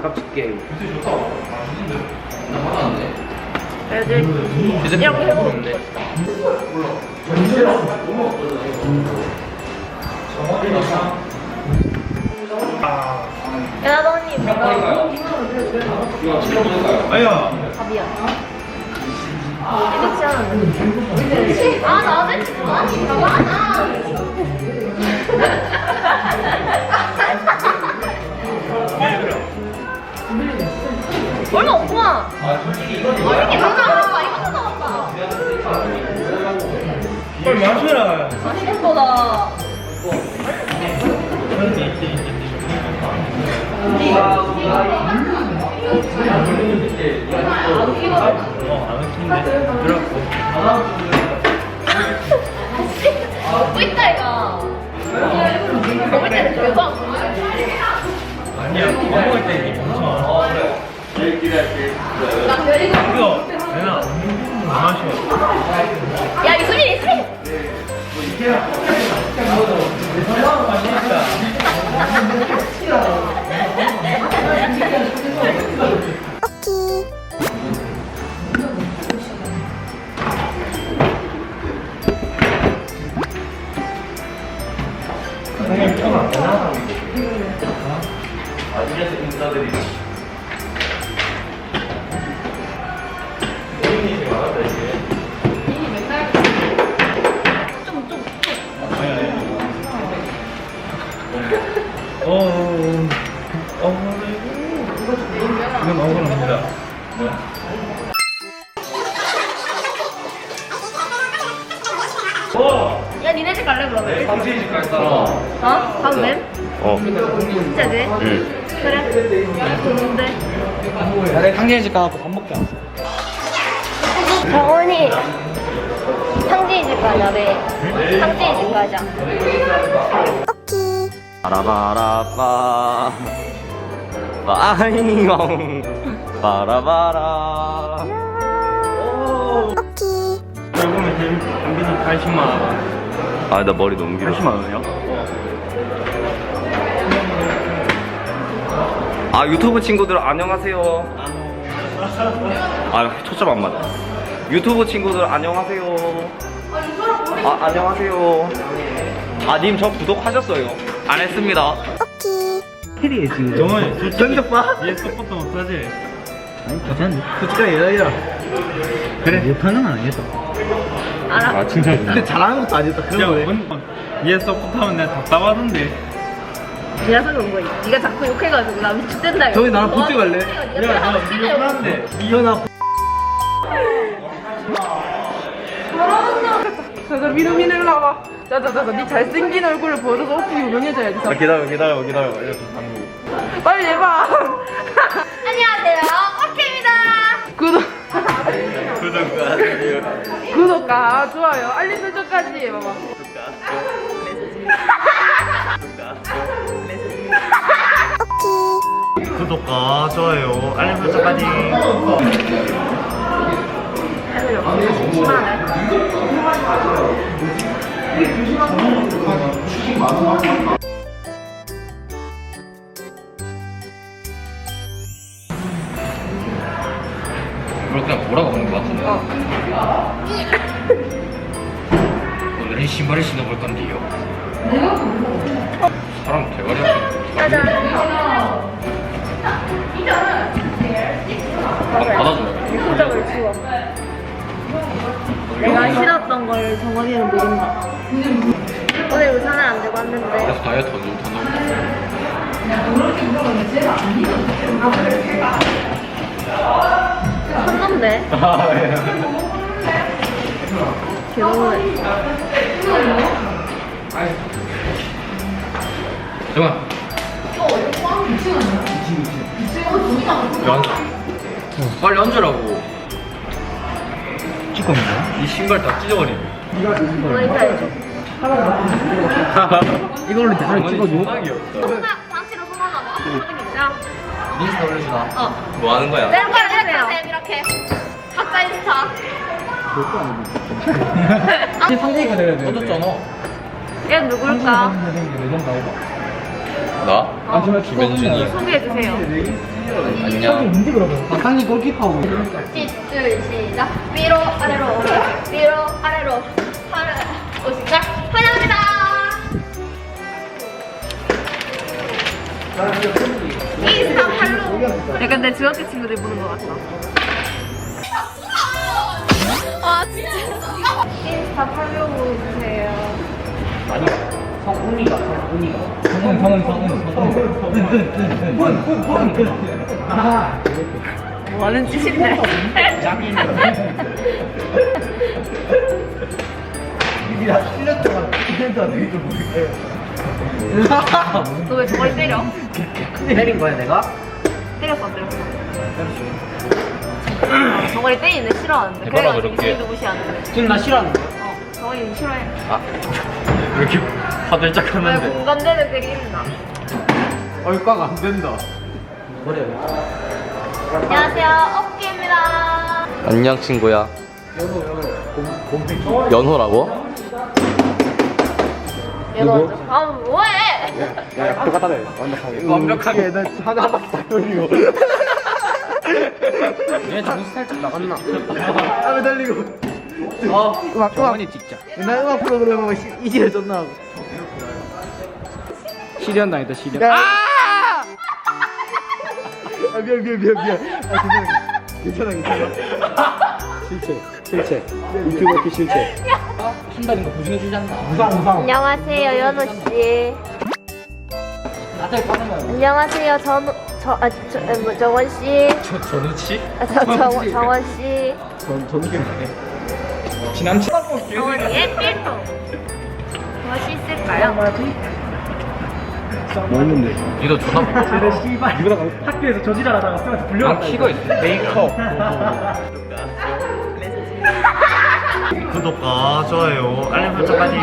진짜 안 깜찍게. 애들 이렇게 해보면 돼. 야, 너 언니 뭐야? 아야 밥이야. 아, 아니, 봐봐. 얼마 없구만. 이렇게 많아. 이것도 나왔다. 빨리 마셔라 맛있겠다. 어안 웃긴데 들어갔고 먹고 있다, 이거. 먹을 때는 대박. 아니야 밥 먹을 때 이게 멈춰 이거 내가 안 마셔 야, 이수민, 이수민! 어, 이건 억울합니다. 야, 니네 집 갈래, 그러면? 당신이 갈 사람. 어? 가도 돼? 어. 진짜 돼? 응. 그래? 좋은데? 상진이 집 가서 밥 먹자. 정원이 상진이 집 가자, 왜? 상진이 집 가자. 바라바라빠. 빠이용. 바라바라. 결국은 제일 당빈이 80만 원. 아, 나 머리 너무 길어. 80만 원이요? 아, 유튜브 친구들 안녕하세요. 아, 초점 안 맞아. 유튜브 친구들 안녕하세요. 아, 안녕하세요. 아, 님 저 구독하셨어요? 안 했습니다. 캐리에 지금. 정원이 솔직히 전적 봐? 얘 서포트 못하지? 아니, 괜찮은데? 솔직하게 얘기하라. 그래. 못하는 건 아니겠다. 알아? 아, 칭찬해. 근데 잘하는 것도 아니었다. 야, 그런 거에. 원- 얘 서포트하면 내가 답답하던데. 니가 그런 거야. 니가 자꾸 욕해가지고 나. 이거. 저기 나랑 붙지 갈래? 야, 욕. 미안한데. 이현아. 자자 민우 민우 일로 와봐 자자자자 네 잘생긴 얼굴을 보여줘서 오프닝 유명해져야지 아, 기다려, 기다려, 기다려. 이렇게 당구. 빨리 해봐 안녕하세요. 오케이입니다. 구독 구독과 구독과 좋아요 알림 설정까지 해봐봐 구독과 좋아요, 알림 설정까지. 이걸 그냥 보라고 하는 거 같은데. 오늘은 신발을 신어볼 건데요. 사람 대가리 아픈 짜잔. 받아줘. 내가 싫었던 걸 정원이는 모른다. 오늘 의상을 안 들고 왔는데 그래서 다이어트 더 좀, 더 넣으면 컸는데 개너무해. 잠깐. 야, 앉아. 빨리 앉으라고. 있는 거야? 이 신발 다 찢어버리네. 이걸로 대가리 찍어줘. 대박이었다. 손아, 방치로 손 하나 봐. 자, 인스타 올려주나? 어. 뭐 하는 거야? 네, 이렇게 해주세요. 이렇게. 각자 인스타. 상진이가 내야 돼. 꺼졌잖아. 얘 누굴까? 레전드 나오봐. 나? 김현준이. 소개해주세요. 안녕. 박상희 골키퍼하고. 시작. 위로 아래로 위로 아래로 하나 오 시작. 환영합니다. 인스타 팔로우. 약간 내 중학교 친구들 보는 것 같아. 아 진짜. 인스타 팔로우 해주세요. 성훈이가 성훈이가. 성훈 성훈 성훈 성훈. 아. 뭐 하는 짓인데? 이게 한 1년 동안 1년 동안 되게 좀너왜 저걸 때려? 때린 거야 내가? 때렸어 안 때렸어? 정원이 때리는 애 싫어하는데 그래가지고. 이승이도 무시하는데 지금 나 싫어하는 거 야? 어 정원이 싫어해 왜 이렇게 화들짝 왜 하는데? 공감대는 때린다 얼과가 안 된다. 안녕하세요 어깨입니다 안녕 친구야. 연호라고? 연호 아 뭐해 완벽하게 나 하나 한 바퀴 다 돌리고. 얘 정신 살짝 나갔나? 땀에 달리고. 어 음악 음악 찍자. 나 음악 프로그램 하면 시- 이지를 존나 하고. 시련 당했다 시련. 아! 아 미안 미안 미안 미안. 아 괜찮아 괜찮아 괜찮아. 실체 실체 유튜브 어피 실체. 한다는 거 보증해 주지 않나? 무상 무상. 안녕하세요 나한테 빠는 거야. 안녕하세요 전호 저, 아, 저, 아, 뭐, 정원 씨 저 전우치? 아, 저, 정, 정원 씨 전 전우기 지난 치. 정원이의 필통 무엇이 있을까요? 먹는데. 니도 존나 쟤네 씨발 이거다가 학교에서 저지랄하다가 쌤한테 불려갔다. 키가 있어. 메이크업. 구독과 좋아요 알림 설정까지